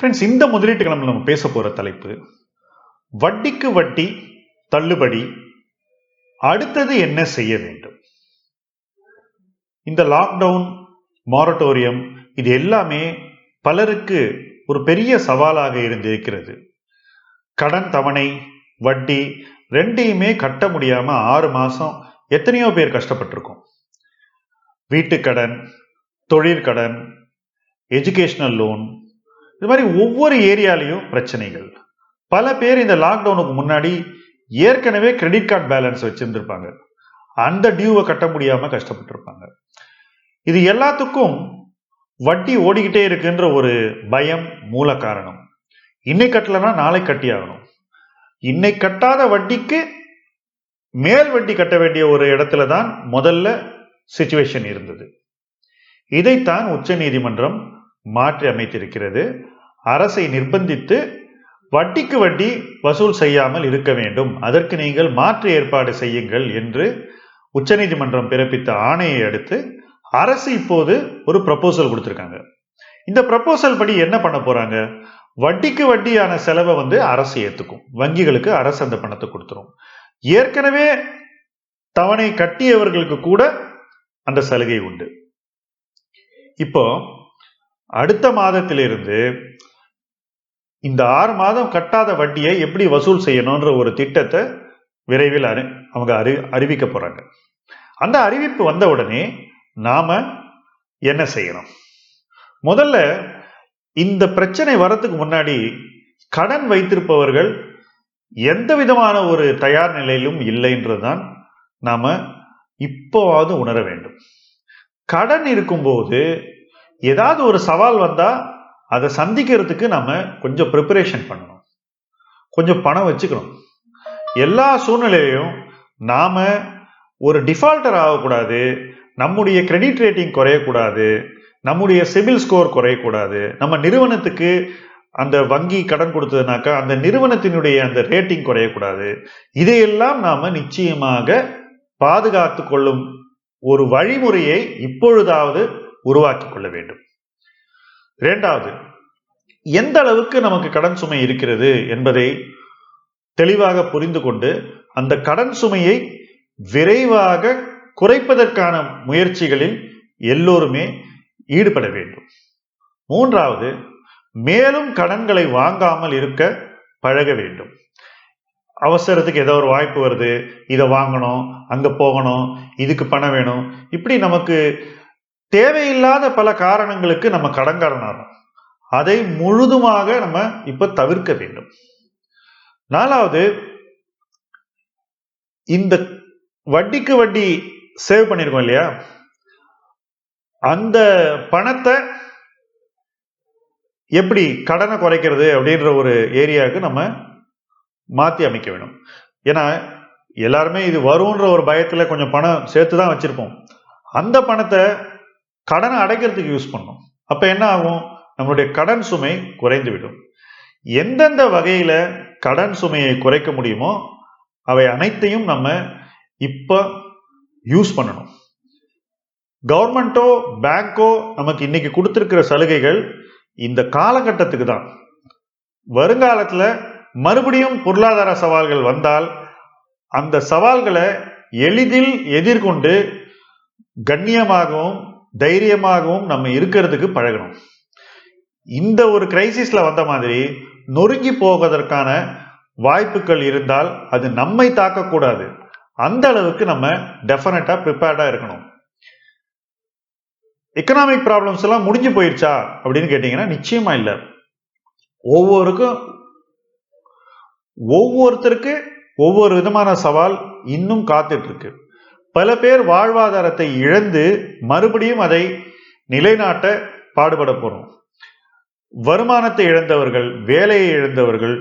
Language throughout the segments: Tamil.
ஃப்ரெண்ட்ஸ் இந்த முதலீட்டு கிழமை நம்ம பேச போகிற தலைப்பு வட்டிக்கு வட்டி தள்ளுபடி அடுத்தது என்ன செய்ய வேண்டும்? இந்த லாக்டவுன் மாரட்டோரியம் இது எல்லாமே பலருக்கு ஒரு பெரிய சவாலாக இருந்திருக்கிறது. கடன் தவணை வட்டி ரெண்டையுமே கட்ட முடியாம ஆறு மாசம் எத்தனையோ பேர் கஷ்டப்பட்டிருக்கோம். வீட்டுக்கடன் தொழிற்கடன் எஜுகேஷனல் லோன் இது மாதிரி ஒவ்வொரு ஏரியாலையும் பிரச்சனைகள். பல பேர் இந்த லாக்டவுனுக்கு முன்னாடி ஏற்கனவே கிரெடிட் கார்டு பேலன்ஸ் வச்சிருந்துருப்பாங்க. அந்த டியூவை கட்ட முடியாம கஷ்டப்பட்டிருப்பாங்க. இது எல்லாத்துக்கும் வட்டி ஓடிக்கிட்டே இருக்குன்ற ஒரு பயம் மூல காரணம். இன்னைக்கு கட்டலைன்னா நாளை கட்டி ஆகணும். இன்னைக்கு கட்டாத வட்டிக்கு மேல் வட்டி கட்ட வேண்டிய ஒரு இடத்துல தான் முதல்ல சுச்சுவேஷன் இருந்தது. இதைத்தான் உச்ச நீதிமன்றம் மாற்றி அமைத்திருக்கிறது. அரசை நிர்பந்தித்து வட்டிக்கு வட்டி வசூல் செய்யாமல் இருக்க வேண்டும். அதற்கு நீங்கள் மாற்று ஏற்பாடு செய்யுங்கள் என்று உச்சநீதிமன்றம் பிறப்பித்த ஆணையை அடுத்து அரசு இப்போது ஒரு ப்ரப்போசல் கொடுத்துருக்காங்க. இந்த ப்ரப்போசல் படி என்ன பண்ண போறாங்க? வட்டிக்கு வட்டியான செலவை வந்து அரசு ஏத்துக்கும். வங்கிகளுக்கு அரசு அந்த பணத்தை கொடுத்துரும். ஏற்கனவே தவணை கட்டியவர்களுக்கு கூட அந்த சலுகை உண்டு. இப்போ அடுத்த மாதத்திலிருந்து இந்த ஆறு மாதம் கட்டாத வட்டியை எப்படி வசூல் செய்யணுன்ற ஒரு திட்டத்தை விரைவில் அறி அவங்க அறி அறிவிக்க போகிறாங்க அந்த அறிவிப்பு வந்த உடனே நாம் என்ன செய்யணும்? முதல்ல இந்த பிரச்சனை வரத்துக்கு முன்னாடி கடன் வைத்திருப்பவர்கள் எந்த விதமான ஒரு தயார் நிலையிலும் இல்லைன்றதுதான் நாம் இப்போவாவது உணர வேண்டும். கடன் இருக்கும்போது ஏதாவது ஒரு சவால் வந்தால் அதை சந்திக்கிறதுக்கு நம்ம கொஞ்சம் ப்ரிப்பரேஷன் பண்ணணும். கொஞ்சம் பணம் வச்சுக்கணும். எல்லா சூழ்நிலையிலையும் நாம் ஒரு டிஃபால்ட்டர் ஆகக்கூடாது. நம்முடைய கிரெடிட் ரேட்டிங் குறையக்கூடாது. நம்முடைய சிபில் ஸ்கோர் குறையக்கூடாது. நம்ம நிறுவனத்துக்கு அந்த வங்கி கடன் கொடுத்ததுனாக்கா அந்த நிறுவனத்தினுடைய அந்த ரேட்டிங் குறையக்கூடாது. இதையெல்லாம் நாம் நிச்சயமாக பாதுகாத்து கொள்ளும் ஒரு வழிமுறையை இப்பொழுதாவது உருவாக்கி கொள்ள வேண்டும். இரண்டாவது எந்த அளவுக்கு நமக்கு கடன் சுமை இருக்கிறது என்பதை தெளிவாக புரிந்து கொண்டு அந்த கடன் சுமையை விரைவாக குறைப்பதற்கான முயற்சிகளில் எல்லோருமே ஈடுபட வேண்டும். மூன்றாவது மேலும் கடன்களை வாங்காமல் இருக்க பழக வேண்டும். அவசரத்துக்கு ஏதோ ஒரு வாய்ப்பு வருது இதை வாங்கணும் அங்கே போகணும் இதுக்கு பணம் வேணும் இப்படி நமக்கு தேவையில்லாத பல காரணங்களுக்கு நம்ம கடன்காரனாகிறோம் அதை முழுதுமாக நம்ம இப்ப தவிர்க்க வேண்டும். நாலாவது இந்த வட்டிக்கு வட்டி சேவ் பண்ணிருக்கோம் இல்லையா? அந்த பணத்தை எப்படி கடனை குறைக்கிறது அப்படின்ற ஒரு ஏரியாவுக்கு நம்ம மாற்றி அமைக்க வேணும். ஏன்னா எல்லாருமே இது வரும்ன்ற ஒரு பயத்தில் கொஞ்சம் பணம் சேர்த்து தான் வச்சுருப்போம். அந்த பணத்தை கடனை அடைக்கிறதுக்கு யூஸ் பண்ணோம். அப்போ என்ன ஆகும்? நம்மளுடைய கடன் சுமை குறைந்துவிடும். எந்தெந்த வகையில் கடன் சுமையை குறைக்க முடியுமோ அவை அனைத்தையும் நம்ம இப்போ யூஸ் பண்ணணும். கவர்மெண்ட்டோ பேங்கோ நமக்கு இன்னைக்கு கொடுத்துருக்கிற சலுகைகள் இந்த காலகட்டத்துக்கு தான். வருங்காலத்தில் மறுபடியும் பொருளாதார சவால்கள் வந்தால் அந்த சவால்களை எளிதில் எதிர்கொண்டு கண்ணியமாகவும் தைரியமாகவும் நம்ம இருக்கிறதுக்கு பழகணும். இந்த ஒரு கிரைசிஸ்ல வந்த மாதிரி நொறுங்கி போவதற்கான வாய்ப்புகள் இருந்தால் அது நம்மை தாக்கக்கூடாது. அந்த அளவுக்கு நம்ம டெஃபினட்டா ப்ரிப்பேர்டா இருக்கணும். எக்கனாமிக் ப்ராப்ளம்ஸ் எல்லாம் முடிஞ்சு போயிருச்சா அப்படின்னு கேட்டீங்கன்னா நிச்சயமா இல்லை. ஒவ்வொருக்கும் ஒவ்வொருத்தருக்கு ஒவ்வொரு விதமான சவால் இன்னும் காத்துட்டு இருக்கு. பல பேர் வாழ்வாதாரத்தை இழந்து மறுபடியும் அதை நிலைநாட்ட பாடுபட போறோம். வருமானத்தை இழந்தவர்கள் வேலையை இழந்தவர்கள்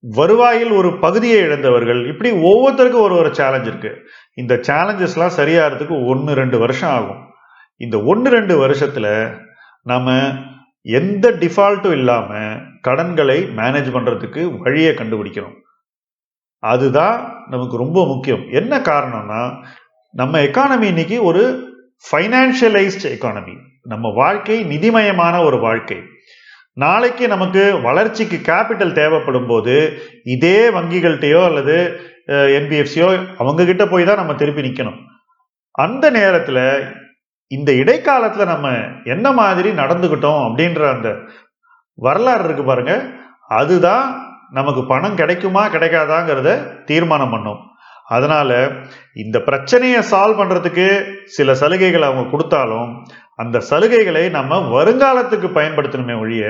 வருவாயில் ஒரு பகுதியை இழந்தவர்கள் இப்படி ஒவ்வொருத்தருக்கும் ஒரு ஒரு சேலஞ்ச் இருக்கு. இந்த சேலஞ்சஸ்லாம் சரியாகிறதுக்கு ஒன்று ரெண்டு வருஷம் ஆகும். இந்த ஒன்று ரெண்டு வருஷத்துல நம்ம எந்த டிஃபால்ட்டும் இல்லாமல் கடன்களை மேனேஜ் பண்ணுறதுக்கு வழியை கண்டுபிடிக்கிறோம். அதுதான் நமக்கு ரொம்ப முக்கியம். என்ன காரணம்னா நம்ம எக்கானமி இன்னைக்கு ஒரு ஃபைனான்சியலைஸ்ட் எக்கானமி நம்ம வாழ்க்கை நிதிமயமான ஒரு வாழ்க்கை. நாளைக்கு நமக்கு வளர்ச்சிக்கு கேபிட்டல் தேவைப்படும் போது இதே வங்கிகள்கிட்டயோ அல்லது என்பிஎஃப்சியோ அவங்கக்கிட்ட போய் தான் நம்ம திருப்பி நிற்கணும் அந்த நேரத்தில் இந்த இடைக்காலத்தில் நம்ம என்ன மாதிரி நடந்துக்கிட்டோம் அப்படின்ற அந்த வரலாறு இருக்கு பாருங்க. அதுதான் நமக்கு பணம் கிடைக்குமா கிடைக்காதாங்கிறத தீர்மானம் பண்ணும். அதனால் இந்த பிரச்சனையை சால்வ் பண்ணுறதுக்கு சில சலுகைகள் அவங்க கொடுத்தாலும் அந்த சலுகைகளை நம்ம வருங்காலத்துக்கு பயன்படுத்தணுமே ஒழிய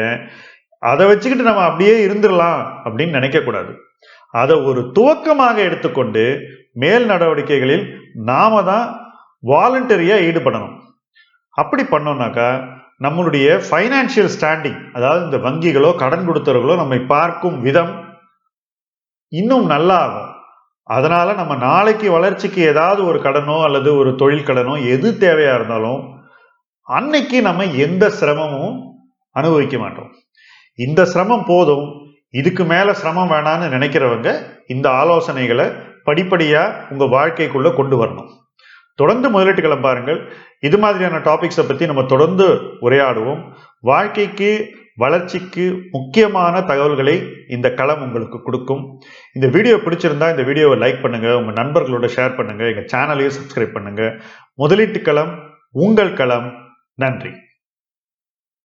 அதை வச்சுக்கிட்டு நம்ம அப்படியே இருந்துடலாம் அப்படின்னு நினைக்கக்கூடாது அதை ஒரு துவக்கமாக எடுத்துக்கொண்டு மேல் நடவடிக்கைகளில் நாம தான் வாலண்டரியாக ஈடுபடணும். அப்படி பண்ணோம்னாக்கா நம்மளுடைய ஃபைனான்சியல் ஸ்டாண்டிங் அதாவது இந்த வங்கிகளோ கடன் கொடுத்தவர்களோ நம்மை பார்க்கும் விதம் இன்னும் நல்லா ஆகும் நம்ம நாளைக்கு வளர்ச்சிக்கு ஏதாவது ஒரு கடனோ அல்லது ஒரு தொழில் கடனோ எது தேவையாக இருந்தாலும் அன்னைக்கு நம்ம எந்த சிரமமும் அனுபவிக்க மாட்டோம். இந்த சிரமம் போதும் இதுக்கு மேலே சிரமம் வேணான்னு நினைக்கிறவங்க இந்த ஆலோசனைகளை படிப்படியாக உங்கள் வாழ்க்கைக்குள்ளே கொண்டு வரணும். தொடர்ந்து முதலீட்டுகளை பாருங்கள். இது மாதிரியான டாபிக்ஸை பற்றி நம்ம தொடர்ந்து உரையாடுவோம். வாழ்க்கைக்கு வளர்ச்சிக்கு முக்கியமான தகவல்களை இந்த களம் உங்களுக்கு கொடுக்கும். இந்த வீடியோ பிடிச்சிருந்தா இந்த வீடியோவை லைக் பண்ணுங்கள் உங்கள் நண்பர்களோட ஷேர் பண்ணுங்கள் எங்கள் சேனலையும் சப்ஸ்கிரைப் பண்ணுங்கள் முதலீட்டு களம் உங்கள் களம். நன்றி.